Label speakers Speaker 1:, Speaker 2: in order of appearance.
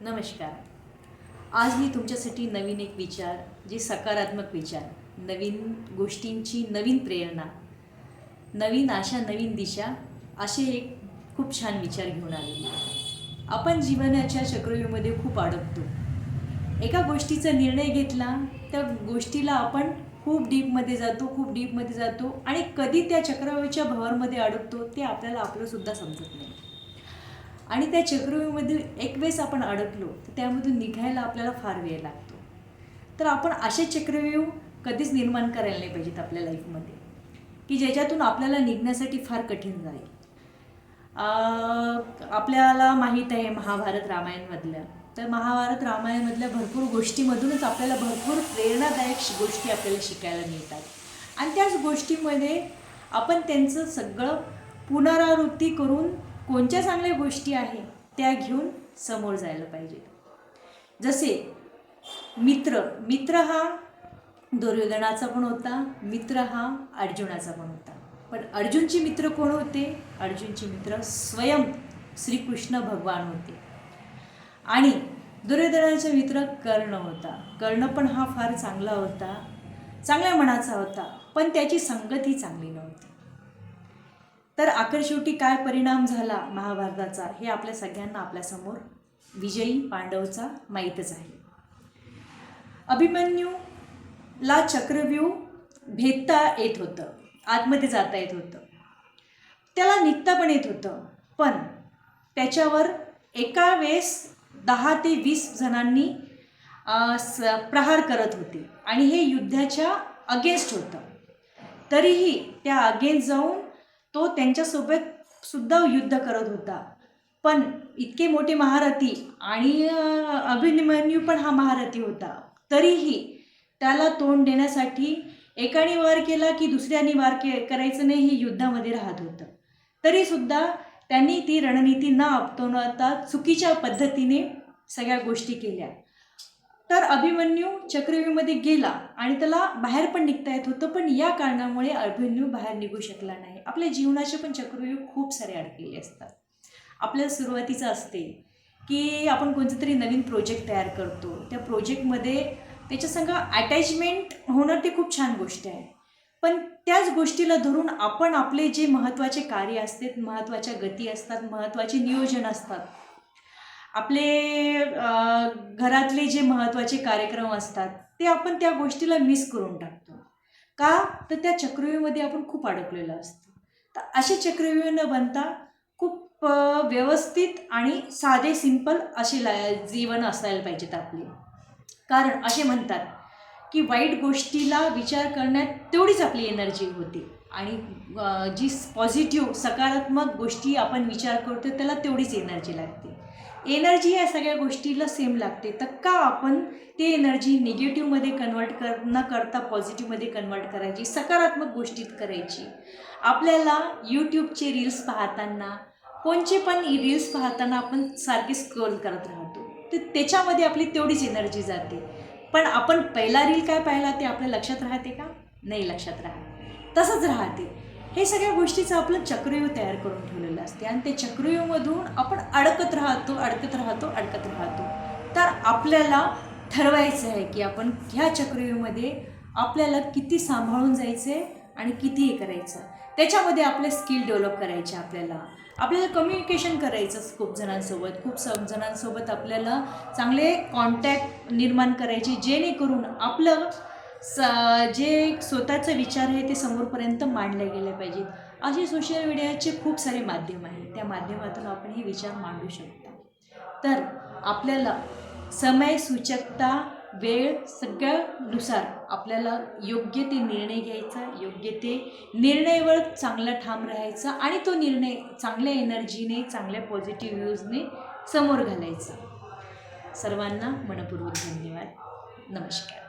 Speaker 1: नमस्कार. आज मी तुमच्यासाठी नवीन एक विचार जे सकारात्मक विचार नवीन गोष्टींची नवीन प्रेरणा नवीन आशा नवीन दिशा असे एक खूप छान विचार घेऊन आलेले आपण जीवनाच्या चक्रव्यूहमध्ये खूप अडकतो. एका गोष्टीचा निर्णय घेतला त्या गोष्टीला आपण खूप डीपमध्ये जातो खूप डीपमध्ये जातो आणि कधी त्या चक्रव्यूच्या भवारमध्ये अडकतो ते आपल्याला आपलंसुद्धा समजत नाही. आणि त्या चक्रव्यूहमध्ये एक वेळेस आपण अडकलो तर त्यामधून निघायला आपल्याला फार वेळ लागतो. तर आपण असे चक्रव्यूह कधीच निर्माण करायला नाही पाहिजेत आपल्या लाईफमध्ये की ज्याच्यातून आपल्याला निघण्यासाठी फार कठीण जाईल. आपल्याला माहीत आहे महाभारत रामायणमधलं तर महाभारत रामायणमधल्या भरपूर गोष्टीमधूनच आपल्याला भरपूर प्रेरणादायक गोष्टी आपल्याला शिकायला मिळतात. आणि त्याच गोष्टीमध्ये आपण त्यांचं सगळं पुनरावृत्ती करून कोणत्या चांगल्या गोष्टी आहेत त्या घेऊन समोर जायला पाहिजेत जसे मित्र मित्र हा दुर्योधनाचा पण होता मित्र हा अर्जुनाचा पण होता. पण अर्जुनचे मित्र कोण होते? अर्जुनचे मित्र स्वयं श्रीकृष्ण भगवान होते. आणि दुर्योधनाचा मित्र कर्ण होता. कर्ण पण हा फार चांगला होता चांगल्या मनाचा होता पण त्याची संगत ही चांगली नव्हती. तर अखेर शेवटी काय परिणाम झाला महाभारताचा? हे आपल्या सगळ्यांना आपल्यासमोर विजयी पांडवचा माहीतच आहे. अभिमन्यूला चक्रव्यूह भेदता येत होतं. आतमध्ये जाता येत होतं. त्याला निघता पण येत होतं. पण त्याच्यावर एका वेळेस दहा ते वीस जणांनी स प्रहार करत होते. आणि हे युद्धाच्या अगेन्स्ट होतं. तरीही त्या अगेन्स्ट जाऊन तो त्यांच्यासोबत सुद्धा युद्ध करत होता. पण इतके मोठे महारथी आणि अभिमन्यू पण हा महारथी होता. तरीही त्याला तोंड देण्यासाठी एकाने वार केला की दुसऱ्याने वार के करायचं नाही हे युद्धामध्ये राहत होतं. तरीसुद्धा त्यांनी ती रणनीती न आपटवता चुकीच्या पद्धतीने सगळ्या गोष्टी केल्या. तर अभिमन्यू चक्रव्यूहमध्ये गेला आणि त्याला बाहेर पण निघता येत होतं पण या कारणामुळे अभिमन्यू बाहेर निघू शकला नाही. आपल्या जीवनाचे पण चक्रव्यूह खूप सारे अडकलेले असतात. आपल्याला सुरुवातीचं असते की आपण कोणतं तरी नवीन प्रोजेक्ट तयार करतो. त्या प्रोजेक्टमध्ये त्याच्यासंग अटॅचमेंट होणं ते खूप छान गोष्ट आहे. पण त्याच गोष्टीला धरून आपण आपले जे महत्त्वाचे कार्य असतात महत्त्वाच्या गती असतात महत्त्वाचे नियोजन असतात आपले घरातले जे महत्त्वाचे कार्यक्रम असतात ते आपण त्या गोष्टीला मिस करून टाकतो. का? तर त्या चक्रव्यूहमध्ये आपण खूप अडकलेलो असतो. तर असे चक्रव्यूह न बनता खूप व्यवस्थित आणि साधे सिंपल असे लाय जीवन असायला पाहिजेत आपले. कारण असे म्हणतात की वाईट गोष्टीला विचार करण्यात तेवढीच आपली एनर्जी होती. आणि जी पॉझिटिव्ह सकारात्मक गोष्टी आपण विचार करतो त्याला तेवढीच एनर्जी लागते. एनर्जी या सगळ्या गोष्टीला सेम लागते. तर का आपण ते एनर्जी निगेटिव्हमध्ये कन्वर्ट कर न करता पॉझिटिव्हमध्ये कन्वर्ट करायची? सकारात्मक गोष्टीत करायची. आपल्याला यूट्यूबचे रील्स पाहताना कोणचे पण रील्स पाहताना आपण सारखे स्क्रोल करत राहतो. तर त्याच्यामध्ये आपली तेवढीच एनर्जी जाते. पण आपण पहिला रील काय पाहिला ते आपल्या लक्षात राहते का? नाही लक्षात राहत. तसंच राहते. हे सगळ्या गोष्टीचं आपलं चक्रव्यूह तयार करून ठेवलेलं असते. आणि ते चक्रव्यूहमधून आपण अडकत राहतो अडकत राहतो अडकत राहतो. तर आपल्याला ठरवायचं आहे की आपण ह्या चक्रव्यूहमध्ये आपल्याला किती सांभाळून जायचं आहे आणि किती हे करायचं. त्याच्यामध्ये आपले स्किल डेव्हलप करायचे आपल्याला. आपल्याला कम्युनिकेशन करायचं खूप जणांसोबत. खूप स जणांसोबत आपल्याला चांगले कॉन्टॅक्ट निर्माण करायचे जेणेकरून आपलं स जे स्वतःचा विचार आहे ते समोरपर्यंत मांडले गेले पाहिजेत. असे सोशल मीडियाचे खूप सारे माध्यम आहे त्या माध्यमातून आपण हे विचार मांडू शकतो. तर आपल्याला समय सूचकता वेळ सगळ्यानुसार आपल्याला योग्य ते निर्णय घ्यायचा योग्य ते निर्णयावर चांगला ठाम राहायचा आणि तो निर्णय चांगल्या एनर्जीने चांगल्या पॉझिटिव्ह व्ह्यूजने समोर घालायचा. सर्वांना मनपूर्वक धन्यवाद. नमस्कार.